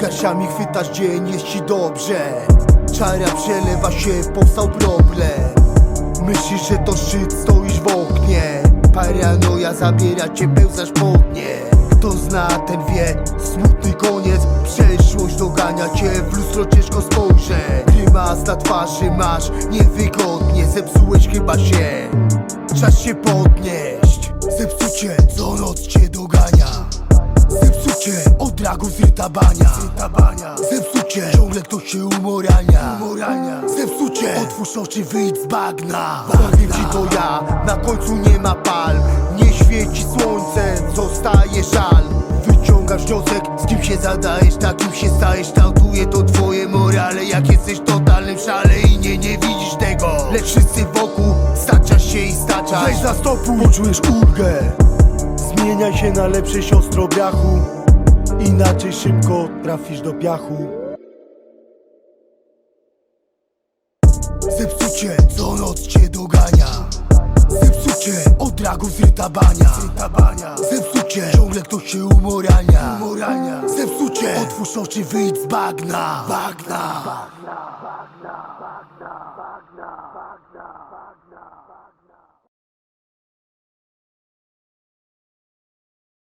Garściami chwytasz dzień, jest ci dobrze. Czara przelewa się, powstał problem. Myślisz, że to szczyt, stoisz w oknie. Paranoja zabiera cię, pełzasz po dnie Kto zna, ten wie, smutny koniec. Przeszłość dogania cię, w lustro ciężko spojrzeć Grymas na twarzy masz, niewygodnie. Zepsułeś chyba się, czas się podnieść. Zepsucie, co noc cię dogania od ragu zryta bania Zepsucie, ciągle ktoś się umorania Zepsucie, otwórz oczy, wyjdź z bagna. Powiem ci to ja, na końcu nie ma palm Nie świeci słońce, zostaje żal. Wyciągasz wniosek, z kim się zadajesz, takim się stajesz. Kształtuje to twoje morale, jak jesteś totalnym szale I nie, nie widzisz tego, lecz wszyscy wokół Staczasz się i staczasz Weź za stopu, poczujesz ulgę. Zmieniaj się na lepsze siostro brachu Inaczej szybko trafisz do piachu. Zepsucie, co noc cię dogania. Zepsucie, od dragu zryta bania Zepsucie, ciągle ktoś się umorania Zepsucie, otwórz oczy, wyjdź z bagna Bagna.